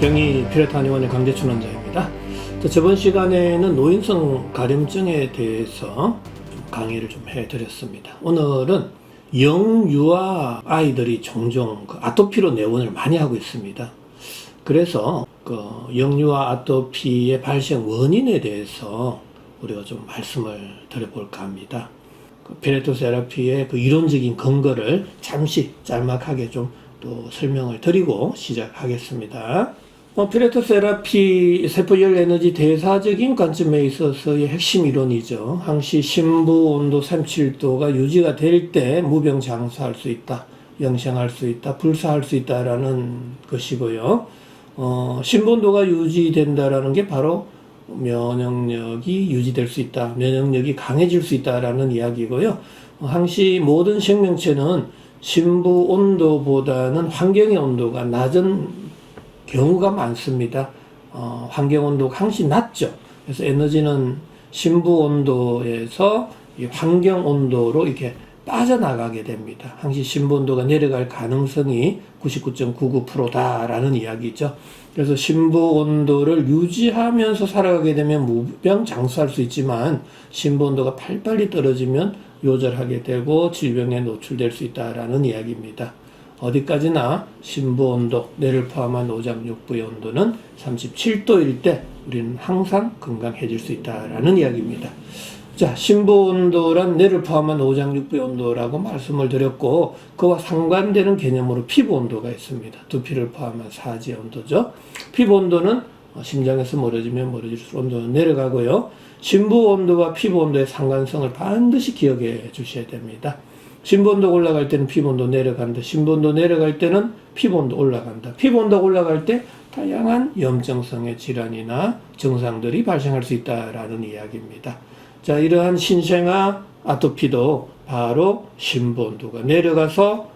피레타니원의 강대춘 원장입니다. 자, 저번 시간에는 노인성 가림증에 대해서 좀 강의를 좀 해드렸습니다. 오늘은 영유아 아이들이 종종 그 아토피로 내원을 많이 하고 있습니다. 그래서 그 영유아 아토피의 발생 원인에 대해서 우리가 좀 말씀을 드려볼까 합니다. 그 피레토 세라피의 그 이론적인 근거를 잠시 짤막하게 좀 또 설명을 드리고 시작하겠습니다. 어, 피레토 세라피 세포열 에너지 대사적인 관점에 있어서의 핵심 이론이죠. 항시 심부 온도 37도가 유지가 될 때 무병 장수할 수 있다, 영생할 수 있다, 불사할 수 있다라는 것이고요. 어, 온도가 유지된다라는 게 바로 면역력이 유지될 수 있다, 면역력이 강해질 수 있다라는 이야기고요. 어, 항시 모든 생명체는 심부 온도보다는 환경의 온도가 낮은 경우가 많습니다. 어, 환경 온도가 항시 낮죠. 그래서 에너지는 심부 온도에서 이 환경 온도로 이렇게 빠져나가게 됩니다. 항시 심부 온도가 내려갈 가능성이 99.99%다라는 이야기죠. 그래서 심부 온도를 유지하면서 살아가게 되면 무병장수할 수 있지만 심부 온도가 팔빨리 떨어지면 요절하게 되고 질병에 노출될 수 있다라는 이야기입니다. 어디까지나 심부 온도, 뇌를 포함한 오장 육부의 온도는 37도일 때 우리는 항상 건강해질 수 있다라는 이야기입니다. 자, 심부 온도란 뇌를 포함한 오장 육부의 온도라고 말씀을 드렸고 그와 상관되는 개념으로 피부 온도가 있습니다. 두피를 포함한 사지의 온도죠. 피부 온도는 어, 심장에서 멀어지면 멀어질수록 온도는 내려가고요. 심부 온도와 피부 온도의 상관성을 반드시 기억해 주셔야 됩니다. 온도 올라갈 때는 피부 온도 내려간다. 온도 내려갈 때는 피부 온도 올라간다. 피부 온도 올라갈 때 다양한 염증성의 질환이나 증상들이 발생할 수 있다라는 이야기입니다. 자, 이러한 신생아 아토피도 바로 온도가 내려가서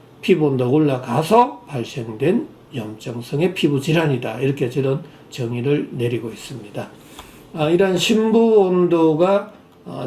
온도가 올라가서 발생된 염증성의 피부 질환이다. 이렇게 저는 정의를 내리고 있습니다. 아, 이러한 심부 온도가 어,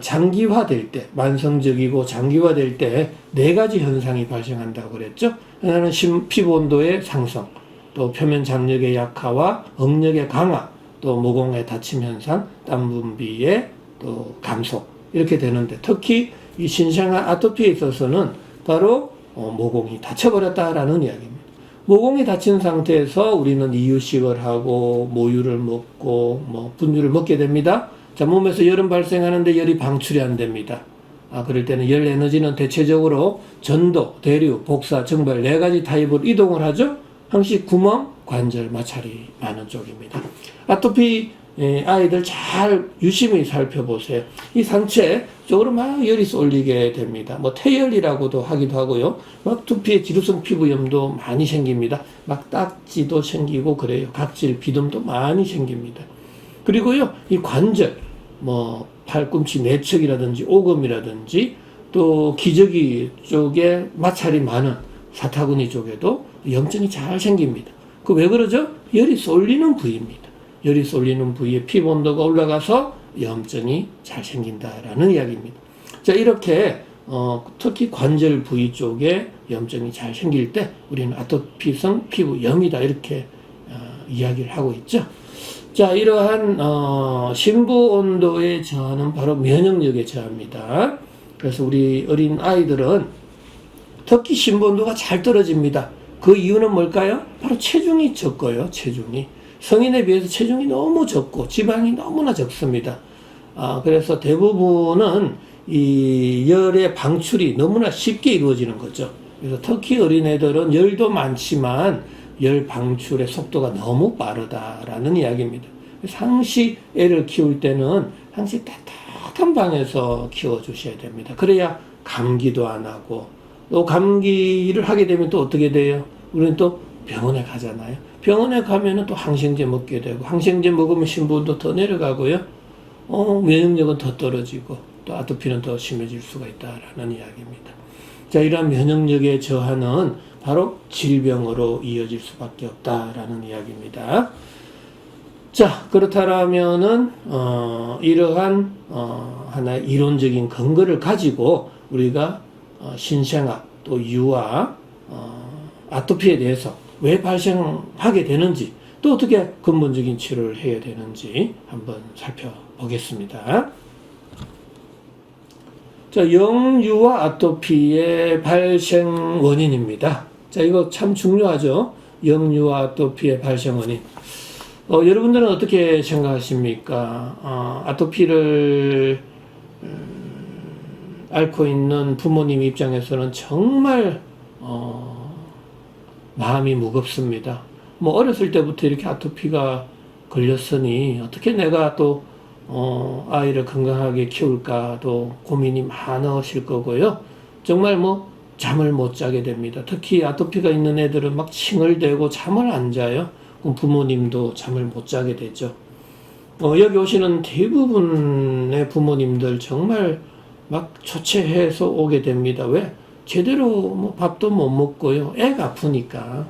장기화될 때, 만성적이고 장기화될 때 네 가지 현상이 발생한다고 그랬죠. 하나는 심, 피부 온도의 상승, 또 표면 장력의 약화와 억력의 강화, 또 모공의 다침 현상, 땀 분비의 또 감소 이렇게 되는데 특히 이 신생아 아토피에 있어서는 바로 어, 모공이 다쳐버렸다라는 이야기입니다. 모공이 다친 상태에서 우리는 이유식을 하고 모유를 먹고 뭐 분유를 먹게 됩니다. 자 몸에서 열은 발생하는데 열이 방출이 안 됩니다. 아 그럴 때는 열 에너지는 대체적으로 전도, 대류, 복사, 증발 네 가지 타입으로 이동을 하죠. 항시 구멍, 관절, 마찰이 많은 쪽입니다. 아토피 예, 아이들 잘 유심히 살펴보세요. 이 상체 쪽으로 막 열이 쏠리게 됩니다. 뭐 태열이라고도 하기도 하고요. 막 두피에 지루성 피부염도 많이 생깁니다. 막 딱지도 생기고 그래요. 각질, 비듬도 많이 생깁니다. 그리고요, 이 관절, 뭐 팔꿈치 내측이라든지 오금이라든지 또 기저귀 쪽에 마찰이 많은 사타구니 쪽에도 염증이 잘 생깁니다. 그 왜 그러죠? 열이 쏠리는 부위입니다. 열이 쏠리는 부위에 피부 온도가 올라가서 염증이 잘 생긴다라는 이야기입니다. 자, 이렇게 어, 특히 관절 부위 쪽에 염증이 잘 생길 때 우리는 아토피성 피부염이다 이렇게 어, 이야기를 하고 있죠. 자, 이러한 어, 심부 온도의 저하는 바로 면역력의 저하입니다. 그래서 우리 어린 아이들은 특히 심부 온도가 잘 떨어집니다. 그 이유는 뭘까요? 바로 체중이 적고요. 체중이 성인에 비해서 체중이 너무 적고 지방이 너무나 적습니다. 아, 그래서 대부분은 이 열의 방출이 너무나 쉽게 이루어지는 거죠. 그래서 특히 어린애들은 열도 많지만 열 방출의 속도가 너무 빠르다라는 이야기입니다. 상시 애를 키울 때는 항시 따뜻한 방에서 키워 주셔야 됩니다. 그래야 감기도 안 하고 또 감기를 하게 되면 또 어떻게 돼요? 우리는 또 병원에 가잖아요. 병원에 가면은 또 항생제 먹게 되고 항생제 먹으면 신부도 더 내려가고요. 어, 면역력은 더 떨어지고 또 아토피는 더 심해질 수가 있다라는 이야기입니다. 자, 이러한 면역력의 저하는 바로 질병으로 이어질 수밖에 없다라는 이야기입니다. 자, 그렇다면은 어, 이러한 어, 하나의 이론적인 근거를 가지고 우리가 어, 신생아 또 유아 어, 아토피에 대해서 왜 발생하게 되는지 또또 어떻게 근본적인 치료를 해야 되는지 한번 살펴보겠습니다. 자, 영유아 아토피의 발생 원인입니다. 자, 이거 참 중요하죠. 영유아 아토피의 발생 원인. 어, 여러분들은 어떻게 생각하십니까? 어, 아토피를 음, 앓고 있는 부모님 입장에서는 정말 어, 마음이 무겁습니다. 뭐 어렸을 때부터 이렇게 아토피가 걸렸으니 어떻게 내가 또 어, 아이를 건강하게 키울까도 고민이 많으실 거고요. 정말 뭐 잠을 못 자게 됩니다. 특히 아토피가 있는 애들은 막 칭얼대고 잠을 안 자요. 그럼 부모님도 잠을 못 자게 되죠. 어, 여기 오시는 대부분의 부모님들 정말 막 초췌해서 오게 됩니다. 왜? 제대로 뭐 밥도 못 먹고요. 애가 아프니까.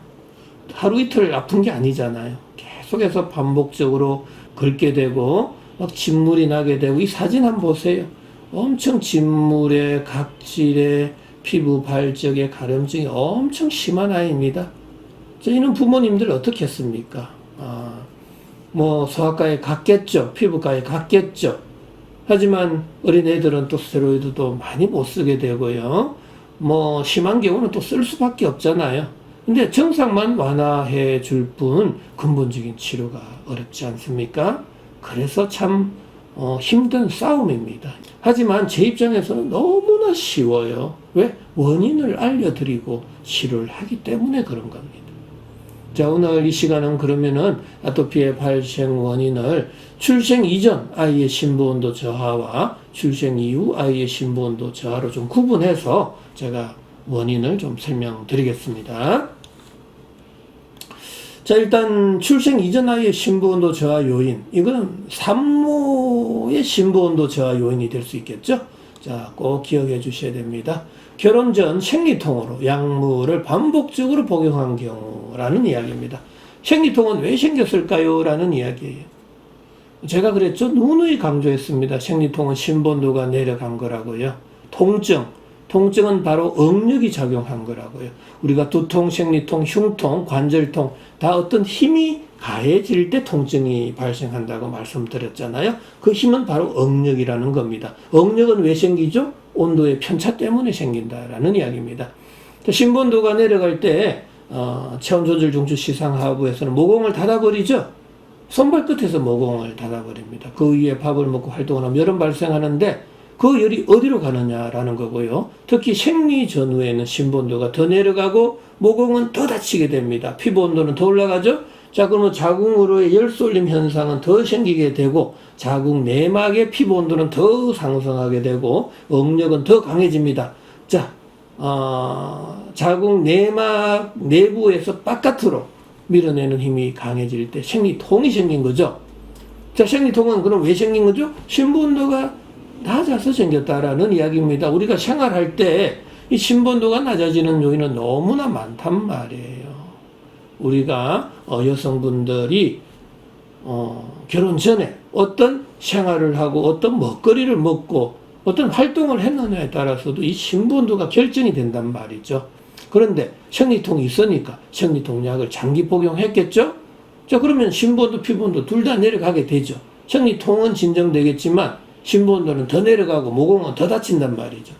하루 이틀 아픈 게 아니잖아요. 계속해서 반복적으로 긁게 되고 막 진물이 나게 되고 이 사진 한번 보세요. 엄청 진물에 각질에 피부 발적에 가려움증이 엄청 심한 아이입니다. 저희는 부모님들 어떻게 했습니까? 아, 뭐 소아과에 갔겠죠. 피부과에 갔겠죠. 하지만 어린애들은 또 스테로이드도 많이 못 쓰게 되고요. 뭐 심한 경우는 또 쓸 수밖에 없잖아요. 근데 증상만 완화해 줄 뿐 근본적인 치료가 어렵지 않습니까? 그래서 참 어, 힘든 싸움입니다. 하지만 제 입장에서는 너무나 쉬워요. 왜? 원인을 알려드리고 치료를 하기 때문에 그런 겁니다. 자, 오늘 이 시간은 그러면은 아토피의 발생 원인을 출생 이전 아이의 심부온도 저하와 출생 이후 아이의 심부온도 저하로 좀 구분해서 제가 원인을 좀 설명드리겠습니다. 자, 일단 출생 이전 아이의 심부온도 저하 요인. 이건 산모의 심부온도 저하 요인이 될 수 있겠죠? 자, 꼭 기억해 주셔야 됩니다. 결혼 전 생리통으로 약물을 반복적으로 복용한 경우라는 이야기입니다. 생리통은 왜 생겼을까요? 라는 이야기예요. 제가 그랬죠. 누누이 강조했습니다. 생리통은 심본도가 내려간 거라고요. 통증, 통증은 바로 억력이 작용한 거라고요. 우리가 두통, 생리통, 흉통, 관절통 다 어떤 힘이 가해질 때 통증이 발생한다고 말씀드렸잖아요. 그 힘은 바로 억력이라는 겁니다. 억력은 왜 생기죠? 온도의 편차 때문에 생긴다라는 이야기입니다. 신본도가 내려갈 때 어, 체온 조절 중추 시상하부에서는 모공을 닫아버리죠. 손발 끝에서 모공을 닫아버립니다. 그 위에 밥을 먹고 활동을 하면 열은 발생하는데 그 열이 어디로 가느냐라는 거고요. 특히 생리 전후에는 신본도가 더 내려가고 모공은 더 다치게 됩니다. 피부 온도는 더 올라가죠. 자, 그러면 자궁으로의 열 쏠림 현상은 더 생기게 되고 자궁 내막의 피부 온도는 더 상승하게 되고 억력은 더 강해집니다. 자, 어, 자궁 내막 내부에서 바깥으로 밀어내는 힘이 강해질 때 생리통이 생긴 거죠. 자, 생리통은 그럼 왜 생긴 거죠? 신부 온도가 낮아서 생겼다라는 이야기입니다. 우리가 생활할 때 이 신본도가 낮아지는 요인은 너무나 많단 말이에요. 우리가 어, 여성분들이 어, 결혼 전에 어떤 생활을 하고 어떤 먹거리를 먹고 어떤 활동을 했느냐에 따라서도 이 신분도가 결정이 된단 말이죠. 그런데 생리통이 있으니까 생리통 약을 장기 복용했겠죠? 자, 그러면 신분도 피부온도 둘 다 내려가게 되죠. 생리통은 진정되겠지만 신분도는 더 내려가고 모공은 더 다친단 말이죠.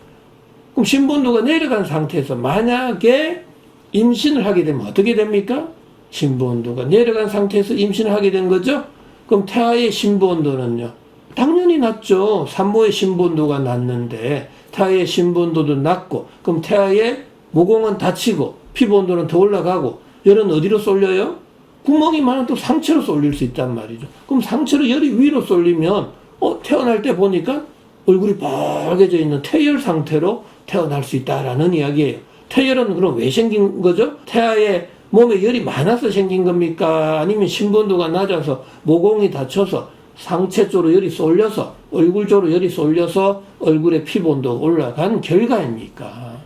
그럼 신분도가 내려간 상태에서 만약에 임신을 하게 되면 어떻게 됩니까? 신부온도가 내려간 상태에서 임신을 하게 된 거죠? 그럼 태아의 신부온도는요? 당연히 낮죠. 산모의 신부온도가 낮는데 태아의 신부온도도 낮고 그럼 태아의 모공은 닫히고 피부온도는 더 올라가고 열은 어디로 쏠려요? 구멍이 많은 또 상체로 쏠릴 수 있단 말이죠. 그럼 상체로 열이 위로 쏠리면 어 태어날 때 보니까 얼굴이 빨개져 있는 태열 상태로 태어날 수 있다라는 이야기예요. 태열은 그럼 왜 생긴 거죠? 태아의 몸에 열이 많아서 생긴 겁니까? 아니면 신분도가 낮아서 모공이 닫혀서 상체 쪽으로 열이 쏠려서 얼굴 쪽으로 열이 쏠려서 얼굴의 피부온도 올라간 결과입니까?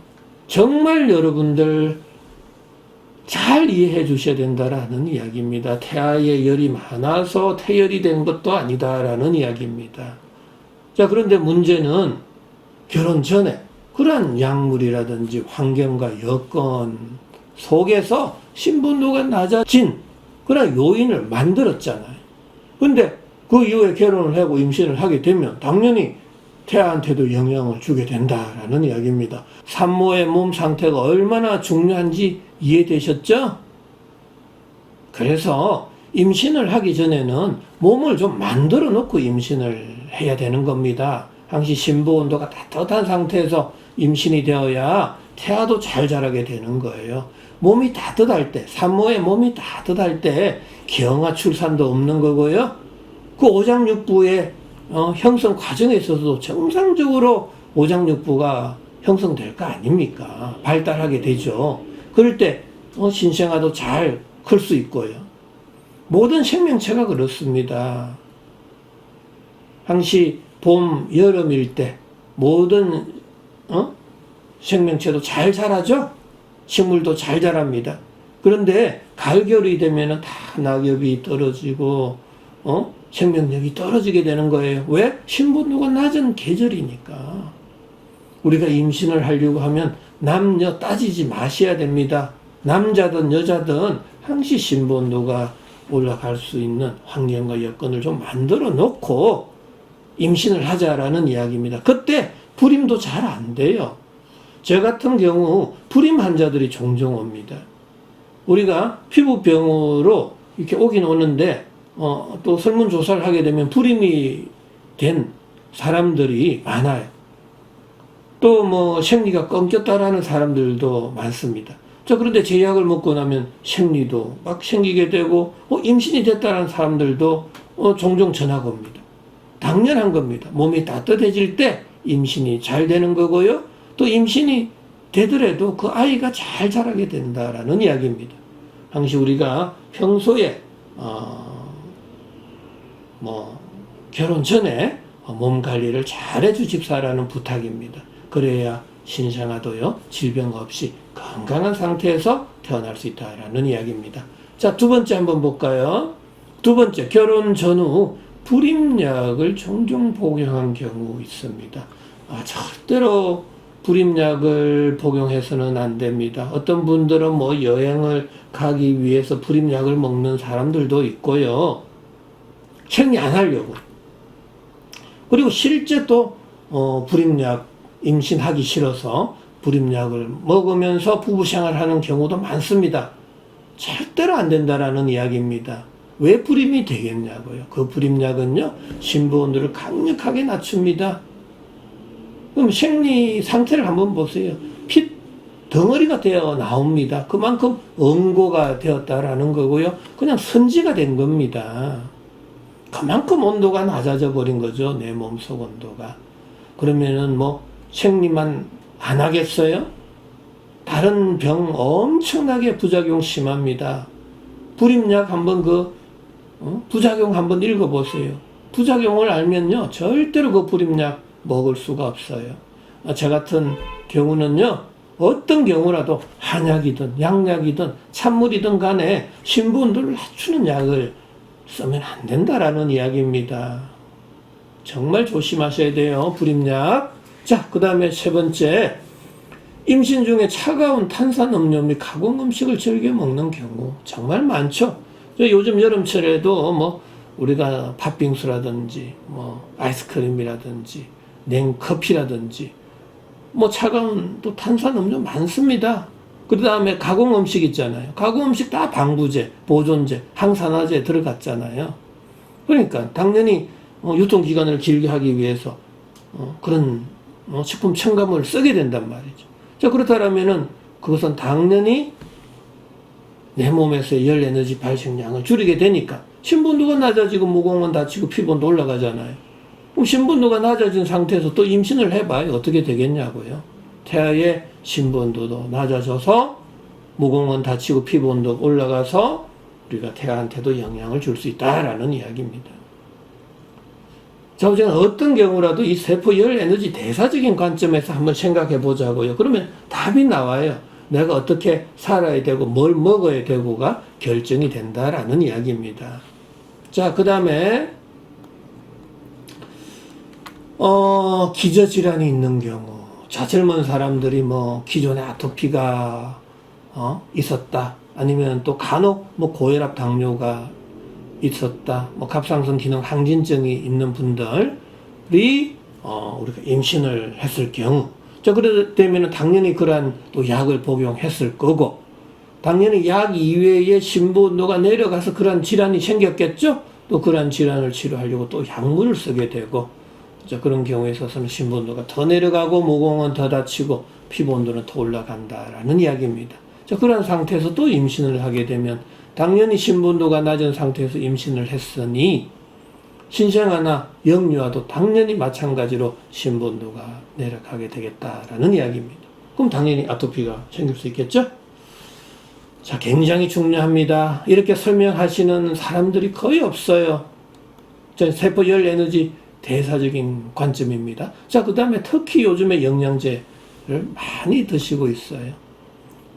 정말 여러분들 잘 이해해 주셔야 된다라는 이야기입니다. 태아의 열이 많아서 태열이 된 것도 아니다라는 이야기입니다. 자, 그런데 문제는 결혼 전에 그러한 약물이라든지 환경과 여건 속에서 신분도가 낮아진 그런 요인을 만들었잖아요. 근데 그 이후에 결혼을 하고 임신을 하게 되면 당연히 태아한테도 영향을 주게 된다라는 이야기입니다. 산모의 몸 상태가 얼마나 중요한지 이해되셨죠? 그래서 임신을 하기 전에는 몸을 좀 만들어 놓고 임신을 해야 되는 겁니다. 항시 심부 온도가 따뜻한 상태에서 임신이 되어야 태아도 잘 자라게 되는 거예요. 몸이 따뜻할 때, 산모의 몸이 따뜻할 때 경화 출산도 없는 거고요. 그 오장육부의 어, 형성 과정에 있어서도 정상적으로 오장육부가 형성될 거 아닙니까? 발달하게 되죠. 그럴 때 어, 신생아도 잘 클 수 있고요. 모든 생명체가 그렇습니다. 항시 봄, 여름일 때 모든 어? 생명체도 잘 자라죠? 식물도 잘 자랍니다. 그런데 가을, 겨울이 되면은 다 낙엽이 떨어지고 어? 생명력이 떨어지게 되는 거예요. 왜? 신분도가 낮은 계절이니까. 우리가 임신을 하려고 하면 남녀 따지지 마셔야 됩니다. 남자든 여자든 항시 신분도가 올라갈 수 있는 환경과 여건을 좀 만들어 놓고 임신을 하자라는 이야기입니다. 그때 불임도 잘 안 돼요. 저 같은 경우 불임 환자들이 종종 옵니다. 우리가 피부병으로 이렇게 오긴 오는데 어, 또 설문조사를 하게 되면 불임이 된 사람들이 많아요. 또 뭐 생리가 끊겼다라는 사람들도 많습니다. 자, 그런데 제약을 먹고 나면 생리도 막 생기게 되고, 어, 임신이 됐다는 사람들도 어, 종종 전화가 옵니다. 당연한 겁니다. 몸이 따뜻해질 때 임신이 잘 되는 거고요. 또 임신이 되더라도 그 아이가 잘 자라게 된다라는 이야기입니다. 당시 우리가 평소에 어, 뭐 결혼 전에 몸 관리를 잘 해주 집사라는 부탁입니다. 그래야 신생아도요 질병 없이 건강한 상태에서 태어날 수 있다라는 이야기입니다. 자, 두 번째 한번 볼까요? 두 번째, 결혼 전후 불임약을 종종 복용한 경우 있습니다. 아, 절대로 불임약을 복용해서는 안 됩니다. 어떤 분들은 뭐 여행을 가기 위해서 불임약을 먹는 사람들도 있고요. 생리 안 하려고. 그리고 실제 또, 어, 불임약 임신하기 싫어서 불임약을 먹으면서 부부 생활 하는 경우도 많습니다. 절대로 안 된다라는 이야기입니다. 왜 불임이 되겠냐고요. 그 불임약은요, 신부 온도를 강력하게 낮춥니다. 그럼 생리 상태를 한번 보세요. 피 덩어리가 되어 나옵니다. 그만큼 응고가 되었다라는 거고요. 그냥 선지가 된 겁니다. 그만큼 온도가 낮아져 버린 거죠. 내 몸속 온도가. 그러면은 뭐 생리만 안 하겠어요? 다른 병 엄청나게 부작용 심합니다. 불임약 한번 그 어? 부작용 한번 읽어보세요. 부작용을 알면요 절대로 그 불임약 먹을 수가 없어요. 아, 저 같은 경우는요 어떤 경우라도 한약이든 양약이든 찬물이든 간에 신부온도를 낮추는 약을 쓰면 안 된다라는 이야기입니다. 정말 조심하셔야 돼요. 불임약. 자, 그 다음에 세 번째. 임신 중에 차가운 탄산 음료 및 가공 음식을 즐겨 먹는 경우 정말 많죠. 요즘 여름철에도 뭐 우리가 팥빙수라든지 뭐 아이스크림이라든지 냉커피라든지 뭐 차가운 또 탄산음료 많습니다. 그 다음에 가공 음식 있잖아요. 가공 음식 다 방부제, 보존제, 항산화제 들어갔잖아요. 그러니까 당연히 어, 유통기간을 길게 하기 위해서 어, 그런 어, 식품 첨가물을 쓰게 된단 말이죠. 자, 그렇다면은 그것은 당연히 내 몸에서의 열 에너지 발생량을 줄이게 되니까 신분도가 낮아지고 무공은 다치고 피부도 올라가잖아요. 그럼 신분도가 낮아진 상태에서 또 임신을 해봐요. 어떻게 되겠냐고요. 태아의 신분도도 낮아져서 무공은 다치고 피부온도 올라가서 우리가 태아한테도 영향을 줄 수 있다라는 이야기입니다. 자, 우선 어떤 경우라도 이 세포 열 에너지 대사적인 관점에서 한번 생각해 보자고요. 그러면 답이 나와요. 내가 어떻게 살아야 되고 뭘 먹어야 되고가 결정이 된다라는 이야기입니다. 자, 그 다음에, 어, 기저 질환이 있는 경우. 자, 젊은 사람들이 뭐, 기존에 아토피가, 어, 있었다. 아니면 또 간혹 뭐 고혈압 당뇨가 있었다, 뭐 갑상선 기능 항진증이 있는 분들이 어, 우리가 임신을 했을 경우, 자 그러되면 당연히 그러한 또 약을 복용했을 거고, 당연히 약 이외에 신부온도가 내려가서 그러한 질환이 생겼겠죠. 또 그러한 질환을 치료하려고 또 약물을 쓰게 되고, 자 그런 경우에 있어서는 신부온도가 더 내려가고 모공은 더 다치고 피부 온도는 더 올라간다라는 이야기입니다. 자 그런 상태에서 또 임신을 하게 되면 당연히 신분도가 낮은 상태에서 임신을 했으니 신생아나 영유아도 당연히 마찬가지로 신분도가 내려가게 되겠다라는 이야기입니다. 그럼 당연히 아토피가 생길 수 있겠죠? 자, 굉장히 중요합니다. 이렇게 설명하시는 사람들이 거의 없어요. 자, 세포 열 에너지 대사적인 관점입니다. 자, 그 다음에 특히 요즘에 영양제를 많이 드시고 있어요.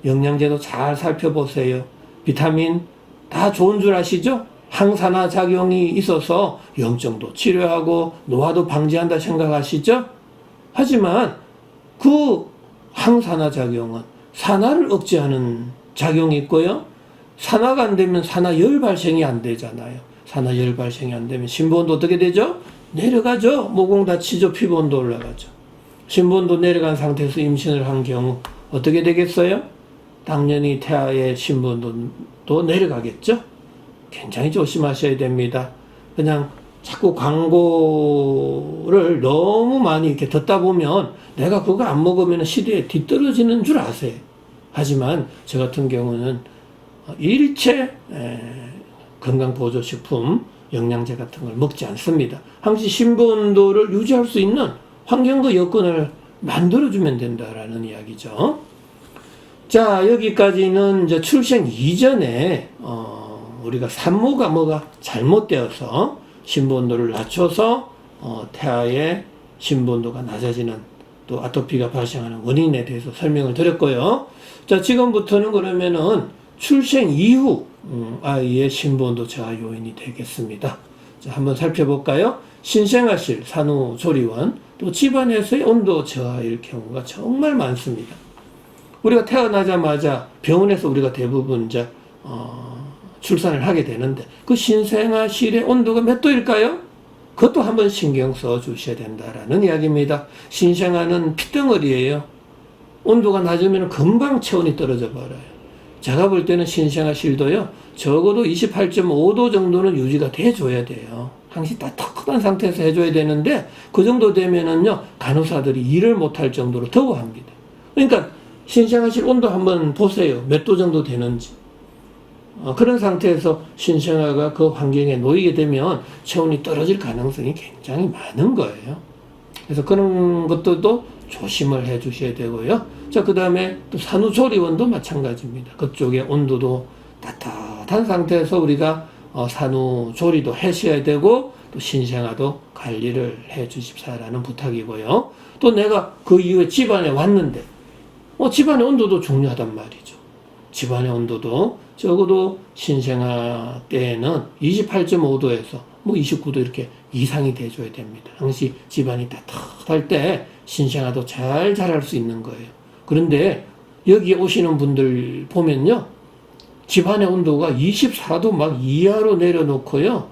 영양제도 잘 살펴보세요. 비타민 다 좋은 줄 아시죠? 항산화 작용이 있어서 염증도 치료하고 노화도 방지한다 생각하시죠? 하지만 그 항산화 작용은 산화를 억제하는 작용이 있고요. 산화가 안 되면 산화열 발생이 안 되잖아요. 산화열 발생이 안 되면 신부온도 어떻게 되죠? 내려가죠. 모공 다치죠. 피부온도 올라가죠. 신부온도 내려간 상태에서 임신을 한 경우 어떻게 되겠어요? 당연히 태아의 신분도 내려가겠죠? 굉장히 조심하셔야 됩니다. 그냥 자꾸 광고를 너무 많이 이렇게 듣다 보면 내가 그거 안 먹으면 시대에 뒤떨어지는 줄 아세요. 하지만 저 같은 경우는 일체 건강보조식품, 영양제 같은 걸 먹지 않습니다. 항시 신분도를 유지할 수 있는 환경과 여건을 만들어주면 된다라는 이야기죠. 자, 여기까지는 이제 출생 이전에, 어, 우리가 산모가 뭐가 잘못되어서 신부온도를 낮춰서, 어, 태아의 신부온도가 낮아지는 또 아토피가 발생하는 원인에 대해서 설명을 드렸고요. 자, 지금부터는 그러면은 출생 이후, 음, 아이의 신부온도 저하 요인이 되겠습니다. 자, 한번 살펴볼까요? 신생아실, 산후조리원, 또 집안에서의 온도 저하일 경우가 정말 많습니다. 우리가 태어나자마자 병원에서 우리가 대부분 이제 어, 출산을 하게 되는데 그 신생아 실의 온도가 몇 도일까요? 그것도 한번 신경 써 주셔야 된다라는 이야기입니다. 신생아는 핏덩어리예요. 온도가 낮으면 금방 체온이 떨어져 버려요. 제가 볼 때는 신생아 실도요. 적어도 28.5도 정도는 유지가 돼 줘야 돼요. 항시 따뜻한 상태에서 해줘야 되는데 그 정도 되면은요 간호사들이 일을 못할 정도로 더워합니다. 그러니까 신생아실 온도 한번 보세요. 몇 도 정도 되는지. 어, 그런 상태에서 신생아가 그 환경에 놓이게 되면 체온이 떨어질 가능성이 굉장히 많은 거예요. 그래서 그런 것들도 조심을 해 주셔야 되고요. 자, 그 다음에 또 산후조리원도 마찬가지입니다. 그쪽에 온도도 따뜻한 상태에서 우리가 어, 산후조리도 하셔야 되고 또 신생아도 관리를 해 주십사라는 부탁이고요. 또 내가 그 이후에 집안에 왔는데 어, 집안의 온도도 중요하단 말이죠. 집안의 온도도 적어도 신생아 때에는 28.5도에서 뭐 29도 이렇게 이상이 돼줘야 됩니다. 당시 집안이 따뜻할 때 신생아도 잘 자랄 수 있는 거예요. 그런데 여기에 오시는 분들 보면요. 집안의 온도가 24도 막 이하로 내려놓고요.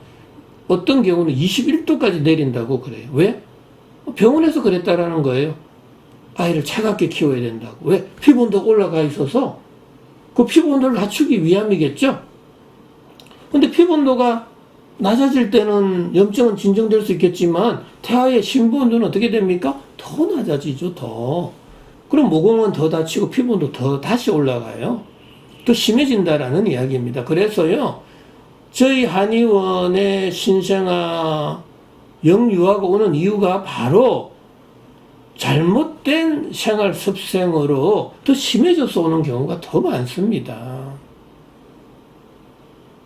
어떤 경우는 21도까지 내린다고 그래요. 왜? 병원에서 그랬다라는 거예요. 아이를 차갑게 키워야 된다고. 왜? 피부 온도가 올라가 있어서 그 피부 온도를 낮추기 위함이겠죠? 근데 피부 온도가 낮아질 때는 염증은 진정될 수 있겠지만 태아의 심부 온도는 어떻게 됩니까? 더 낮아지죠, 더. 그럼 모공은 더 다치고 피부 온도 더 다시 올라가요. 또 심해진다라는 이야기입니다. 그래서요, 저희 한의원의 신생아 영유아가 오는 이유가 바로 잘못된 생활 습생으로 더 심해져서 오는 경우가 더 많습니다.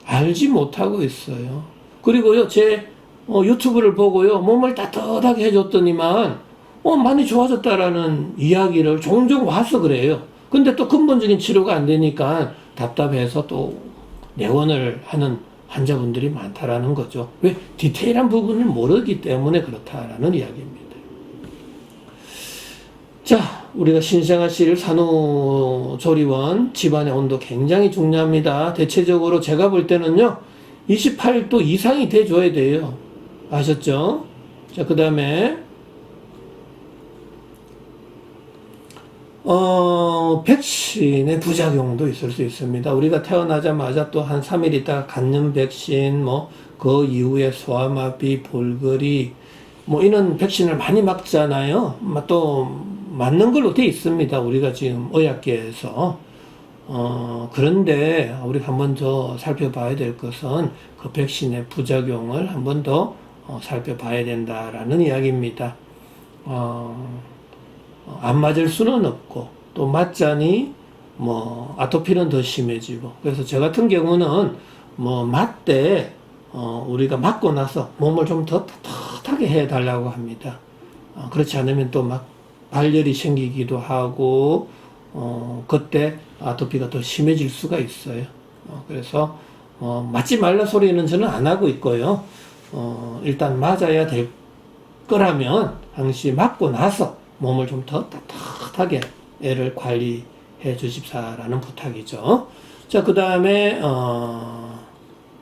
알지 못하고 있어요. 그리고요, 제 어, 유튜브를 보고요, 몸을 따뜻하게 해줬더니만, 어, 많이 좋아졌다라는 이야기를 종종 와서 그래요. 근데 또 근본적인 치료가 안 되니까 답답해서 또 내원을 하는 환자분들이 많다라는 거죠. 왜? 디테일한 부분을 모르기 때문에 그렇다라는 이야기입니다. 자, 우리가 신생아실 산후조리원 집안의 온도 굉장히 중요합니다. 대체적으로 제가 볼 때는요, 28도 이상이 돼줘야 돼요. 아셨죠? 자, 그 다음에, 어, 백신의 부작용도 있을 수 있습니다. 우리가 태어나자마자 또 한 3일 있다가 갖는 백신, 뭐, 그 이후에 소아마비, 볼거리, 뭐, 이런 백신을 많이 맞잖아요. 마- 또, 맞는 걸로 돼 있습니다. 우리가 지금 의학계에서. 어, 그런데 우리가 한번 더 살펴봐야 될 것은 그 백신의 부작용을 한번 더 어, 살펴봐야 된다라는 이야기입니다. 어, 어, 안 맞을 수는 없고 또 맞자니 뭐 아토피는 더 심해지고 그래서 저 같은 경우는 뭐 맞대 어, 우리가 맞고 나서 몸을 좀더 떳떳하게 해 달라고 합니다. 어, 그렇지 않으면 또막 발열이 생기기도 하고 어, 그때 아토피가 더 심해질 수가 있어요. 어, 그래서 어, 맞지 말라 소리는 저는 안 하고 있고요. 어, 일단 맞아야 될 거라면 항시 맞고 나서 몸을 좀더 떳떳하게 애를 관리해 주십사라는 부탁이죠. 자, 그 다음에, 어,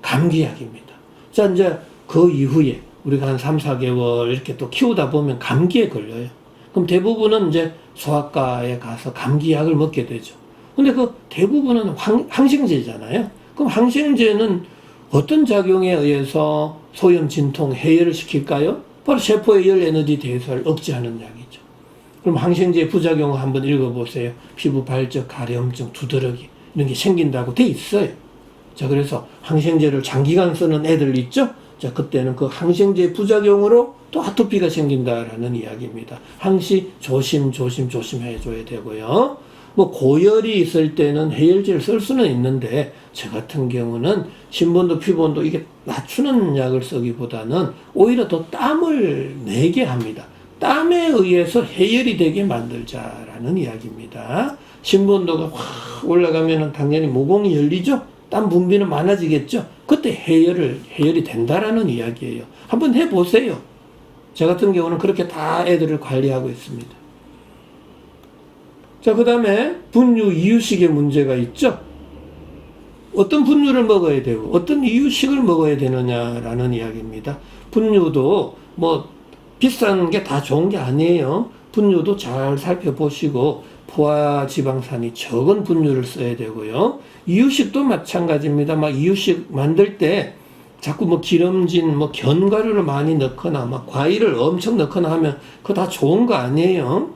감기약입니다. 자, 이제 그 이후에 우리가 한 3, 4개월 이렇게 또 키우다 보면 감기에 걸려요. 그럼 대부분은 이제 소아과에 가서 감기약을 먹게 되죠. 근데 그 대부분은 항, 항생제잖아요. 그럼 항생제는 어떤 작용에 의해서 소염, 진통, 해열을 시킬까요? 바로 세포의 열 에너지 대사를 억제하는 약이죠. 그럼 항생제 부작용을 한번 읽어보세요. 피부 발적, 가려움증, 두드러기 이런 게 생긴다고 돼 있어요. 자, 그래서 항생제를 장기간 쓰는 애들 있죠? 자, 그때는 그 항생제 부작용으로 또 아토피가 생긴다라는 이야기입니다. 항시 조심, 조심, 조심해 줘야 되고요. 뭐 고열이 있을 때는 해열제를 쓸 수는 있는데 저 같은 경우는 신본도 피본도 이게 낮추는 약을 쓰기보다는 오히려 더 땀을 내게 합니다. 땀에 의해서 해열이 되게 만들자라는 이야기입니다. 신본도가 확 올라가면은 당연히 모공이 열리죠. 땀 분비는 많아지겠죠. 그때 해열을 해열이 된다라는 이야기예요. 한번 해 보세요. 저 같은 경우는 그렇게 다 애들을 관리하고 있습니다. 자, 그 다음에 분유 이유식의 문제가 있죠. 어떤 분유를 먹어야 되고 어떤 이유식을 먹어야 되느냐라는 이야기입니다. 분유도 뭐 비싼 게 다 좋은 게 아니에요. 분유도 잘 살펴보시고 포화 지방산이 적은 분유를 써야 되고요. 이유식도 마찬가지입니다. 막 이유식 만들 때 자꾸 뭐 기름진 뭐 견과류를 많이 넣거나 막 과일을 엄청 넣거나 하면 그거 다 좋은 거 아니에요.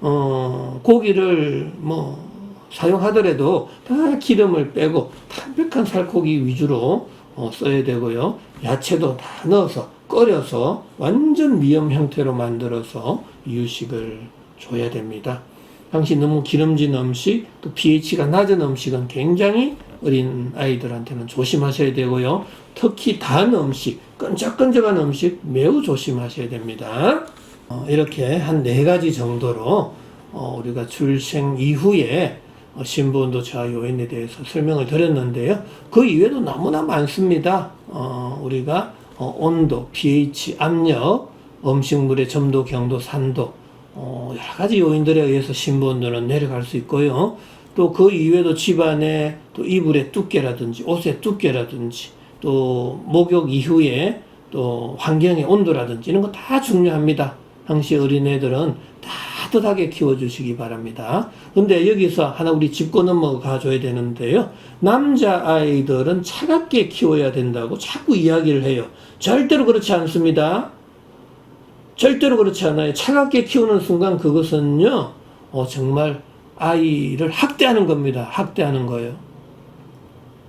어, 고기를 뭐 사용하더라도 다 기름을 빼고 담백한 살코기 위주로 어, 써야 되고요. 야채도 다 넣어서 끓여서 완전 미염 형태로 만들어서 이유식을 줘야 됩니다. 당시 너무 기름진 음식, 또 pH가 낮은 음식은 굉장히 어린 아이들한테는 조심하셔야 되고요. 특히 단 음식, 끈적끈적한 음식 매우 조심하셔야 됩니다. 어, 이렇게 한 네 가지 정도로 어, 우리가 출생 이후에 어, 신부운도 저하 요인에 대해서 설명을 드렸는데요. 그 이외에도 너무나 많습니다. 어, 우리가 어, 온도, pH, 압력, 음식물의 점도, 경도, 산도, 어, 여러 가지 요인들에 의해서 신부운도는 내려갈 수 있고요. 또 그 이외에도 집안의 또 이불의 두께라든지 옷의 두께라든지 또 목욕 이후에 또 환경의 온도라든지 이런 거 다 중요합니다. 당시 어린애들은 따뜻하게 키워주시기 바랍니다. 근데 여기서 하나 우리 짚고 넘어가 줘야 되는데요. 남자아이들은 차갑게 키워야 된다고 자꾸 이야기를 해요. 절대로 그렇지 않습니다. 절대로 그렇지 않아요. 차갑게 키우는 순간 그것은요, 어, 정말 아이를 학대하는 겁니다. 학대하는 거예요.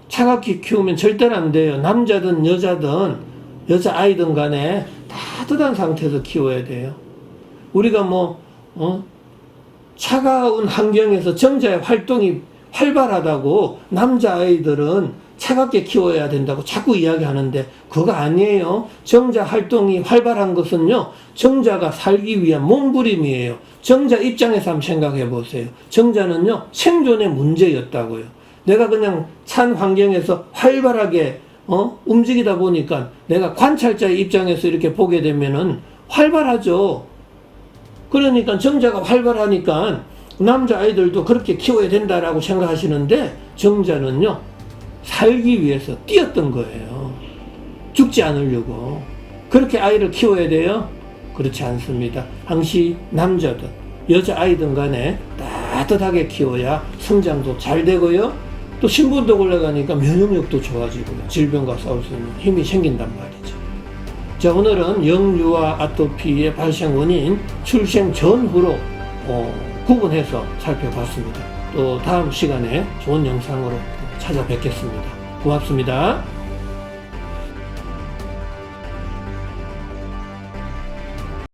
차갑게 키우면 절대로 안 돼요. 남자든 여자든 여자 아이든 간에 따뜻한 상태에서 키워야 돼요. 우리가 뭐 어? 차가운 환경에서 정자의 활동이 활발하다고 남자 아이들은 차갑게 키워야 된다고 자꾸 이야기하는데 그거 아니에요. 정자 활동이 활발한 것은요. 정자가 살기 위한 몸부림이에요. 정자 입장에서 한번 생각해 보세요. 정자는요. 생존의 문제였다고요. 내가 그냥 찬 환경에서 활발하게 어? 움직이다 보니까 내가 관찰자의 입장에서 이렇게 보게 되면은 활발하죠. 그러니까 정자가 활발하니까 남자 아이들도 그렇게 키워야 된다라고 생각하시는데 정자는요 살기 위해서 뛰었던 거예요. 죽지 않으려고 그렇게 아이를 키워야 돼요? 그렇지 않습니다. 항시 남자든 여자 아이든 간에 따뜻하게 키워야 성장도 잘 되고요. 또 신분도 올라가니까 면역력도 좋아지고 질병과 싸울 수 있는 힘이 생긴단 말이죠. 자 오늘은 영유아 아토피의 발생 원인 출생 전후로 어, 구분해서 살펴봤습니다. 또 다음 시간에 좋은 영상으로 찾아뵙겠습니다. 고맙습니다.